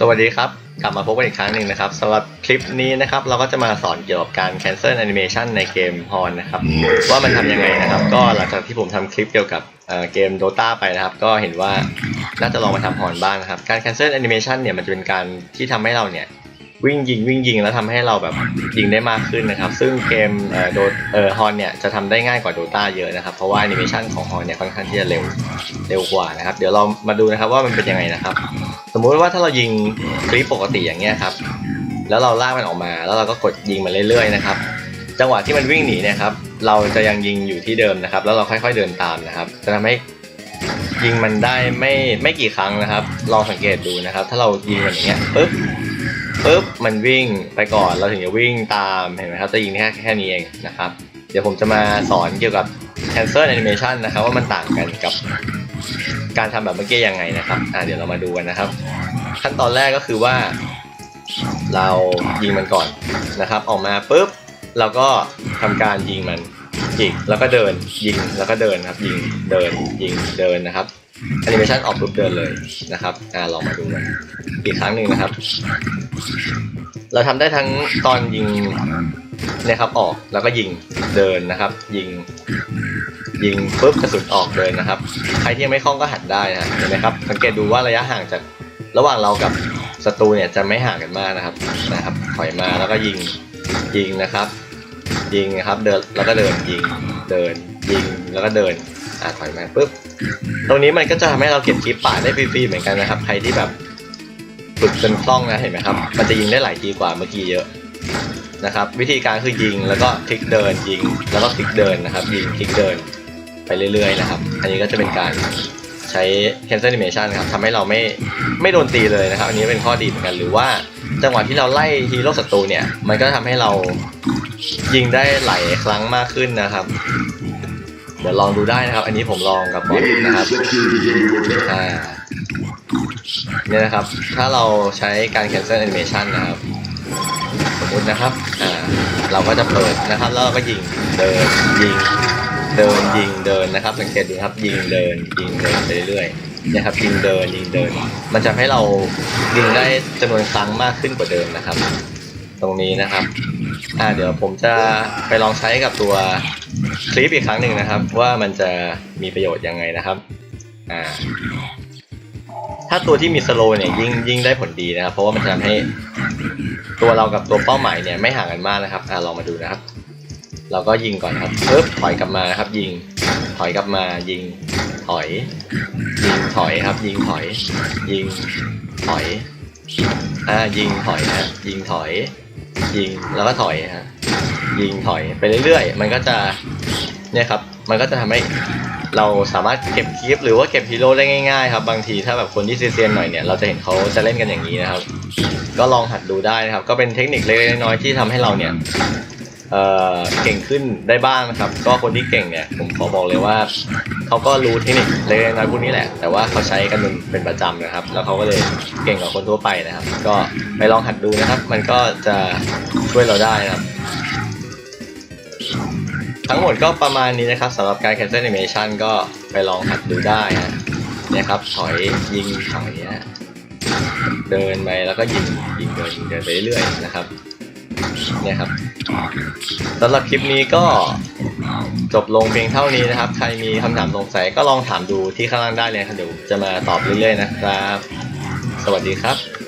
สวัสดีครับ กลับมาพบกันอีกครั้งหนึ่งนะครับสำหรับคลิปนี้นะครับ เราก็จะมาสอนเกี่ยวกับการ cancel animation ในเกมฮอนนะครับ ว่ามันทำยังไงนะครับ ก็หลังจากที่ผมทำคลิปเกี่ยวกับเอ่อเกม Dota ไปนะครับ ก็เห็นว่าน่าจะลองมาทำฮอนบ้างนะครับ การ cancel animation เนี่ยมันจะเป็นการที่ทำให้เราเนี่ยวิ่งยิงวิ่งยิงแล้วทำให้เราแบบยิงได้มากขึ้นนะครับ ซึ่งเกมเอ่อโดเอ่อฮอนเนี่ยจะทำได้ง่ายกว่า Dota เยอะนะครับ เพราะว่า animation ของฮอนเนี่ยค่อนข้างที่จะเร็วเร็วกว่านะครับ เดี๋ยวเรามาดูนะครับว่ามันเป็นยังไงนะครับ สมมุติว่าถ้าเรายิงคลิปปกติอย่างเงี้ยครับ แล้วเราลากมันออกมา แล้วเราก็กดยิงมันเรื่อยๆนะครับ จังหวะที่มันวิ่งหนีเนี่ยครับ เราจะยังยิงอยู่ที่เดิมนะครับ แล้วเราค่อยๆเดินตามนะครับ จะทำให้ยิงมันได้ไม่ไม่กี่ครั้งนะครับ ลองสังเกตดูนะครับ ถ้าเรายิงมันอย่างเงี้ยปึ๊บปึ๊บมันวิ่งไปก่อนเราถึงจะวิ่งตามเห็นไหมครับจะยิงแค่แค่นี้เองนะครับ เดี๋ยวผมจะมาสอนเกี่ยวกับ cancel animation นะครับ ว่ามันต่างกันกับ การทำแบบเมื่อกี้ยังไงนะครับอ่าเดี๋ยวเรามาดูกันนะครับ ขั้นตอนแรกก็คือว่า เรายิงมันก่อนนะครับ ออกมาปุ๊บเราก็ทำการยิงมันยิงแล้วก็เดินยิงแล้วก็เดินครับ ยิงเดินยิงเดินนะครับแอนิเมชันออกปุ๊บเดินเลยนะครับอ่าลองมาดูกันอีกครั้งหนึ่งนะครับ เราทำได้ทั้งตอนยิง เนี่ยครับออกแล้วก็ยิงเดินนะครับ ยิงยิงปุ๊บกระสุนออกเลยนะครับ ใครที่ยังไม่คล่องก็หัดได้นะเห็นไหมครับสังเกตดูว่าระยะห่างจากระหว่างเรากับศัตรูเนี่ยจะไม่ห่างกันมากนะครับนะครับ ถอยมาแล้วก็ยิงยิงนะครับ ยิงนะครับเดินแล้วก็เดินยิงเดินยิงแล้วก็เดินอ่าถอยมาปุ๊บตรงนี้มันก็จะทำให้เราเก็บคลิปป่าได้ฟรีๆเหมือนกันนะครับ ใครที่แบบฝึกจนคล่องนะเห็นไหมครับ มันจะยิงได้หลายทีกว่าเมื่อกี้เยอะ นะครับ วิธีการคือยิงแล้วก็คลิกเดินยิง แล้วก็คลิกเดินนะครับ ยิงคลิกเดินไปเรื่อยๆนะครับ อันนี้ก็จะเป็นการใช้ cancel animation นครับทำให้เราไม่ไม่โดนตีเลยนะครับ อันนี้เป็นข้อดีเหมือนกันหรือว่าจังหวะที่เราไล่ฮีโร่ศัตรูเนี่ย มันก็ทำให้เรายิงได้หลายครั้งมากขึ้นนะครับ เดี๋ยวลองดูได้นะครับ อันนี้ผมลองกับบอสนะครับเนี่ยนะครับ ถ้าเราใช้การ cancel animation นะครับ มมตินะครับอ่าเราก็จะเปิดนะครับ แล้วเราก็ยิงเดินยิงเดินยิงเดินนะครับสังเกตดูครับยิงเดินยิงเดินไปเรื่อยๆนะครับยิงเดินยิงเดิน มันจะให้เรายิงได้จำนวนครั้งมากขึ้นกว่าเดิมนะครับ ตรงนี้นะครับอ่าเดี๋ยวผมจะไปลองใช้กับตัวคลิปอีกครั้งหนึ่งนะครับ ว่ามันจะมีประโยชน์ยังไงนะครับอ่าถ้าตัวที่มีสโลเนี่ยยิ่งยิ่งได้ผลดีนะครับ เพราะว่ามันจะทำให้ ตัวเรากับตัวเป้าหมายเนี่ยไม่ห่างกันมากนะครับอ่าลองมาดูนะครับ เราก็ยิงก่อนครับปึ๊บถอยกลับมาครับ ยิงถอยกลับมายิงถอย ยิงถอยครับ ยิงถอย ยิงถอยอ่ายิงถอยนะยิงถอย ยิงแล้วก็ถอยฮะยิงถอยไปเรื่อยๆ มันก็จะเนี่ยครับ มันก็จะทำให้เราสามารถเก็บคลิปหรือว่าเก็บฮีโร่ได้ง่ายๆครับ บางทีถ้าแบบคนที่เซียนๆหน่อยเนี่ย เราจะเห็นเขาจะเล่นกันอย่างนี้นะครับ ก็ลองหัดดูได้นะครับ ก็เป็นเทคนิคเล็กๆน้อยๆที่ทำให้เราเนี่ยเอ่อเก่งขึ้นได้บ้างนะครับ ก็คนที่เก่งเนี่ยผมขอบอกเลยว่าเขาก็รู้เทคนิคเล็กๆน้อยๆพวกนี้แหละ แต่ว่าเขาใช้กันเป็นประจำนะครับ แล้วเขาก็เลยเก่งกว่าคนทั่วไปนะครับ ก็ไปลองหัดดูนะครับ มันก็จะช่วยเราได้นะครับ ทั้งหมดก็ประมาณนี้นะครับสำหรับการ cancel animation ก็ไปลองหัดดูได้ฮะครับถอยยิงถอยฮะ เดินไปแล้วก็ยิงยิงเดินยิงเดินไปเรื่อยๆนะครับเนี่ยครับสำหรับคลิปนี้ก็จบลงเพียงเท่านี้นะครับ ใครมีคำถามสงสัยก็ลองถามดูที่ข้างล่างได้เลยครับเดี๋ยวจะมาตอบเรื่อยๆนะครับ สวัสดีครับ